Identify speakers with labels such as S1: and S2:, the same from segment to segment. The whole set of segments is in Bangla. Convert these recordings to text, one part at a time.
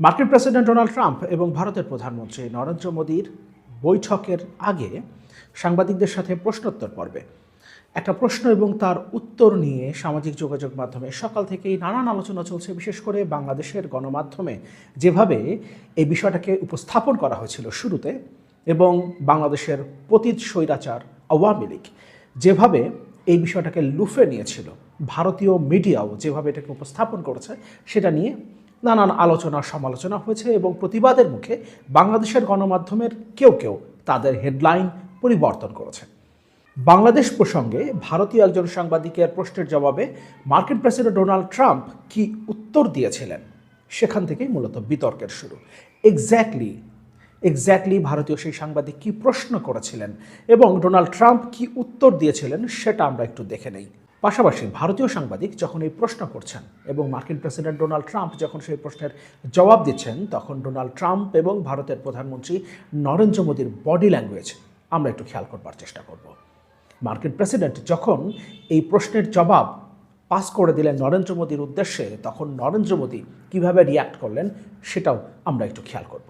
S1: মার্কিন প্রেসিডেন্ট ডোনাল্ড ট্রাম্প এবং ভারতের প্রধানমন্ত্রী নরেন্দ্র মোদীর বৈঠকের আগে সাংবাদিকদের সাথে প্রশ্নোত্তর পর্বে। একটা প্রশ্ন এবং তার উত্তর নিয়ে সামাজিক যোগাযোগ মাধ্যমে সকাল থেকেই নানান আলোচনা চলছে, বিশেষ করে বাংলাদেশের গণমাধ্যমে। যেভাবে এই বিষয়টাকে উপস্থাপন করা হয়েছিল শুরুতে এবং বাংলাদেশের পতীত স্বৈরাচার আওয়ামী লীগ যেভাবে এই বিষয়টাকে লুফে নিয়েছিল, ভারতীয় মিডিয়াও যেভাবে এটাকে উপস্থাপন করেছে, সেটা নিয়ে নানান আলোচনা সমালোচনা হয়েছে এবং প্রতিবাদের মুখে বাংলাদেশের গণমাধ্যমের কেউ কেউ তাদের হেডলাইন পরিবর্তন করেছে। বাংলাদেশ প্রসঙ্গে ভারতীয় একজন সাংবাদিকের প্রশ্নের জবাবে মার্কিন প্রেসিডেন্ট ডোনাল্ড ট্রাম্প কি উত্তর দিয়েছিলেন? সেখান থেকেই মূলত বিতর্কের শুরু। এক্স্যাক্টলি এক্স্যাক্টলি ভারতীয় সেই সাংবাদিক কি প্রশ্ন করেছিলেন এবং ডোনাল্ড ট্রাম্প কি উত্তর দিয়েছিলেন সেটা আমরা একটু দেখে নেই। পাশাপাশি ভারতীয় সাংবাদিক যখন এই প্রশ্ন করছেন এবং মার্কিন প্রেসিডেন্ট ডোনাল্ড ট্রাম্প যখন সেই প্রশ্নের জবাব দিচ্ছেন, তখন ডোনাল্ড ট্রাম্প এবং ভারতের প্রধানমন্ত্রী নরেন্দ্র মোদীর বডি ল্যাঙ্গুয়েজ আমরা একটু খেয়াল করবার চেষ্টা করব। মার্কিন প্রেসিডেন্ট যখন এই প্রশ্নের জবাব পাস করে দিলেন নরেন্দ্র মোদীর উদ্দেশ্যে, তখন নরেন্দ্র মোদী কীভাবে রিয়াক্ট করলেন সেটাও আমরা একটু খেয়াল করব।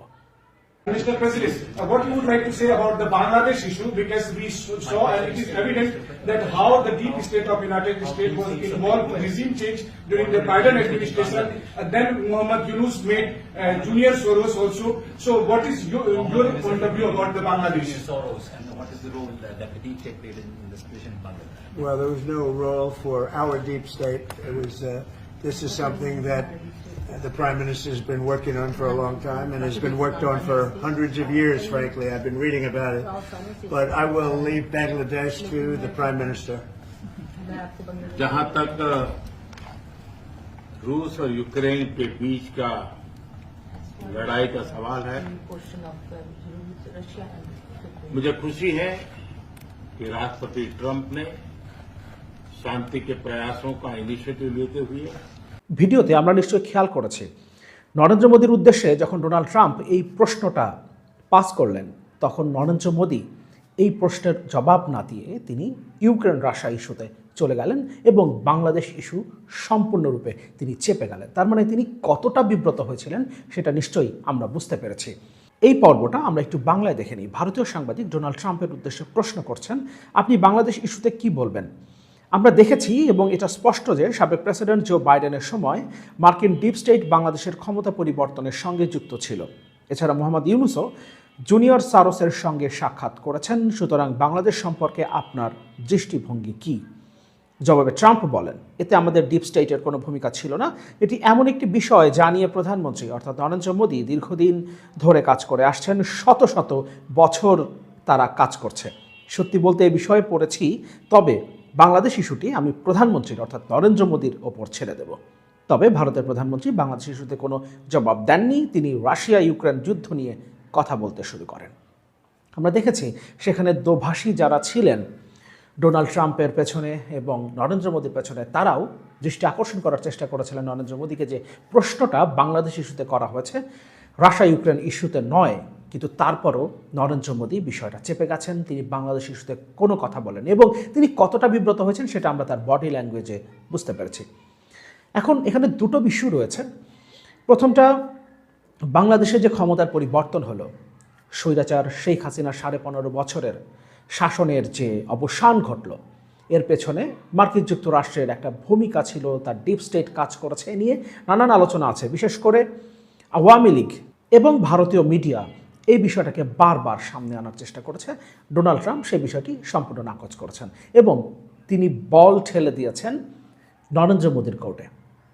S2: Mr. President, uh, what you would like to say about the Bangladesh issue because we saw and it is evident that how the deep state of United States was involved in regime change during the Biden administration. And then Muhammad Yunus made uh, Junior Soros also. So what is your, your point of view about the Bangladesh?
S3: Soros and what is the role that, that the deep state played in, in the situation in Bangladesh?
S4: Well, there was no role for our deep state. It was, uh, this is something that uh, the Prime Minister has been working on for a long time and has been worked on for hundreds of years, frankly. I've been reading about it. But I will leave Bangladesh to the Prime Minister.
S5: जहां तक रूस और यूक्रेन के बीच का लड़ाई का सवाल है मुझे खुशी है कि राष्ट्रपति ट्रंप ने शांति के प्रयासों का इनिशिएटिव लेते हुए
S1: ভিডিওতে আমরা নিশ্চয়ই খেয়াল করেছি। নরেন্দ্র মোদীর উদ্দেশ্যে যখন ডোনাল্ড ট্রাম্প এই প্রশ্নটা পাস করলেন, তখন নরেন্দ্র মোদী এই প্রশ্নের জবাব না দিয়ে তিনি ইউক্রেন রাশিয়া ইস্যুতে চলে গেলেন এবং বাংলাদেশ ইস্যু সম্পূর্ণরূপে তিনি চেপে গেলেন। তার মানে তিনি কতটা বিব্রত হয়েছিলেন সেটা নিশ্চয়ই আমরা বুঝতে পেরেছি। এই পর্বটা আমরা একটু বাংলায় দেখে নিই। ভারতীয় সাংবাদিক ডোনাল্ড ট্রাম্পের উদ্দেশ্যে প্রশ্ন করছেন, আপনি বাংলাদেশ ইস্যুতে কি বলবেন? আমরা দেখেছি এবং এটা স্পষ্ট যে সাবেক প্রেসিডেন্ট জো বাইডেনের সময় মার্কিন ডিপ স্টেট বাংলাদেশের ক্ষমতা পরিবর্তনের সঙ্গে যুক্ত ছিল। এছাড়া মোহাম্মদ ইউনুসও জুনিয়র সারোসের সঙ্গে সাক্ষাৎ করেছেন। সুতরাং বাংলাদেশ সম্পর্কে আপনার দৃষ্টিভঙ্গি কী? জবাবে ট্রাম্প বলেন, এতে আমাদের ডিপ স্টেটের কোনো ভূমিকা ছিল না। এটি এমন একটি বিষয় যা নিয়ে প্রধানমন্ত্রী অর্থাৎ নরেন্দ্র মোদী দীর্ঘদিন ধরে কাজ করে আসছেন। শত শত বছর তারা কাজ করছে। সত্যি বলতে এই বিষয়ে পড়েছি, তবে বাংলাদেশ ইস্যুটি আমি প্রধানমন্ত্রীর অর্থাৎ নরেন্দ্র মোদীর ওপর ছেড়ে দেব। তবে ভারতের প্রধানমন্ত্রী বাংলাদেশ ইস্যুতে কোনো জবাব দেননি, তিনি রাশিয়া ইউক্রেন যুদ্ধ নিয়ে কথা বলতে শুরু করেন। আমরা দেখেছি সেখানে দোভাষী যারা ছিলেন, ডোনাল্ড ট্রাম্পের পেছনে এবং নরেন্দ্র মোদীর পেছনে, তারাও দৃষ্টি আকর্ষণ করার চেষ্টা করেছিলেন নরেন্দ্র মোদীকে যে প্রশ্নটা বাংলাদেশ ইস্যুতে করা হয়েছে রাশিয়া ইউক্রেন ইস্যুতে নয় কিন্তু তারপরও নরেন্দ্র মোদী বিষয়টা চেপে গেছেন। তিনি বাংলাদেশ ইস্যুতে কোনো কথা বলেন এবং তিনি কতটা বিব্রত হয়েছেন সেটা আমরা তার বডি ল্যাঙ্গুয়েজে বুঝতে পেরেছি। এখন এখানে দুটো ইস্যু রয়েছে। প্রথমটা, বাংলাদেশে যে ক্ষমতার পরিবর্তন হলো, স্বৈরাচার শেখ হাসিনা সাড়ে পনেরো বছরের শাসনের যে অবসান ঘটল, এর পেছনে মার্কিন যুক্তরাষ্ট্রের একটা ভূমিকা ছিল, তার ডিপ স্টেট কাজ করেছে, এ নিয়ে নানান আলোচনা আছে। বিশেষ করে আওয়ামী লীগ এবং ভারতীয় মিডিয়া এই বিষয়টাকে বারবার সামনে আনার চেষ্টা করেছে। ডোনাল্ড ট্রাম্প সেই বিষয়টি সম্পূর্ণ নাকচ করেছেন এবং তিনি বল ঠেলে দিয়েছেন নরেন্দ্র মোদীর কোর্টে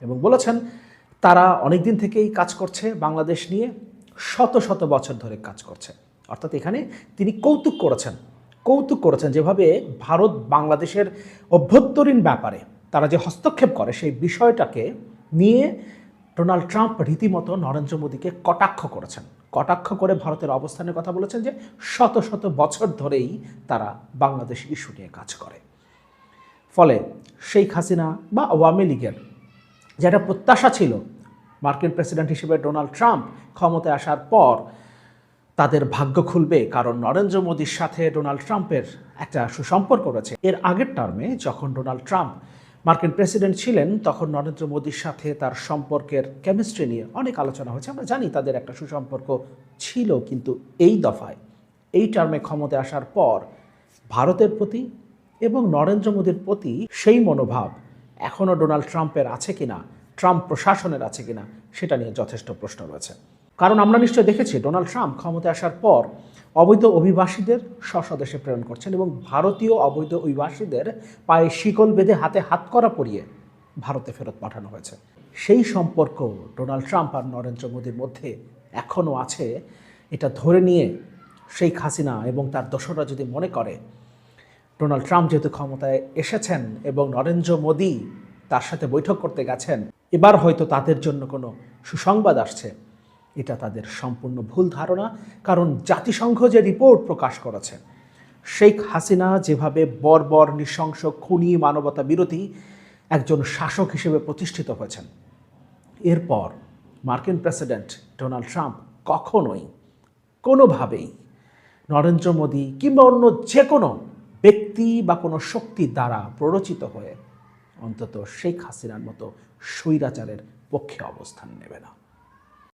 S1: এবং বলেছেন, তারা অনেক দিন থেকেই কাজ করছে বাংলাদেশ নিয়ে, শত শত বছর ধরে কাজ করছে। অর্থাৎ এখানে তিনি কৌতুক করেছেন। কৌতুক করেছেন যেভাবে ভারত বাংলাদেশের অভ্যন্তরীণ ব্যাপারে তারা যে হস্তক্ষেপ করে সেই বিষয়টাকে নিয়ে ডোনাল্ড ট্রাম্প রীতিমতো নরেন্দ্র মোদীকে কটাক্ষ করেছেন। কটাক্ষ করে ভারতের অবস্থানের কথা বলেছেন যে শত শত বছর ধরেই তারা বাংলাদেশ ইস্যু নিয়ে কাজ করে। ফলে শেখ হাসিনা বা আওয়ামী লীগের যেটা প্রত্যাশা ছিল মার্কিন প্রেসিডেন্ট হিসেবে ডোনাল্ড ট্রাম্প ক্ষমতায় আসার পর তাদের ভাগ্য খুলবে কারণ নরেন্দ্র মোদীর সাথে ডোনাল্ড ট্রাম্পের একটা সুসম্পর্ক রয়েছে। এর আগের টার্মে যখন ডোনাল্ড ট্রাম্প মার্কিন প্রেসিডেন্ট ছিলেন, তখন নরেন্দ্র মোদীর সাথে তার সম্পর্কের কেমিস্ট্রি নিয়ে অনেক আলোচনা হয়েছে। আমরা জানি তাদের একটা সুসম্পর্ক ছিল কিন্তু এই দফায়। এই টার্মে ক্ষমতায় আসার পর ভারতের প্রতি এবং নরেন্দ্র মোদীর প্রতি সেই মনোভাব এখনও ডোনাল্ড ট্রাম্পের আছে কিনা, ট্রাম্প প্রশাসনের আছে কিনা, সেটা নিয়ে যথেষ্ট প্রশ্ন রয়েছে। কারণ আমরা নিশ্চয় দেখেছি, ডোনাল্ড ট্রাম্প ক্ষমতায় আসার পর অবৈধ অভিবাসীদের স্বস্বদেশে প্রেরণ করছেন এবং ভারতীয় অবৈধ অভিবাসীদের পায়ে শিকল বেঁধে হাতে হাত করা পরিয়ে ভারতে ফেরত পাঠানো হয়েছে। সেই সম্পর্ক ডোনাল্ড ট্রাম্প আর নরেন্দ্র মোদীর মধ্যে এখনও আছে। এটা ধরে নিয়ে শেখ হাসিনা এবং তার দোসররা যদি মনে করে, ডোনাল্ড ট্রাম্প যেহেতু ক্ষমতায় এসেছেন এবং নরেন্দ্র মোদী তার সাথে বৈঠক করতে গেছেন, এবার হয়তো তাদের জন্য কোনো সুসংবাদ আসছে। এটা তাদের সম্পূর্ণ ভুল ধারণা, কারণ জাতিসংঘ যে রিপোর্ট প্রকাশ করেছে, শেখ হাসিনা যেভাবে বর্বর নৃশংস খুনি মানবতা বিরোধী একজন শাসক হিসেবে প্রতিষ্ঠিত হয়েছেন, এরপর মার্কিন প্রেসিডেন্ট ডোনাল্ড ট্রাম্প কখনোই, কোনোভাবেই নরেন্দ্র মোদী কিংবা অন্য যে কোনো ব্যক্তি বা কোনো শক্তি দ্বারা প্ররোচিত হয়ে অন্তত শেখ হাসিনার মতো স্বৈরাচারের পক্ষে অবস্থান নেবে না।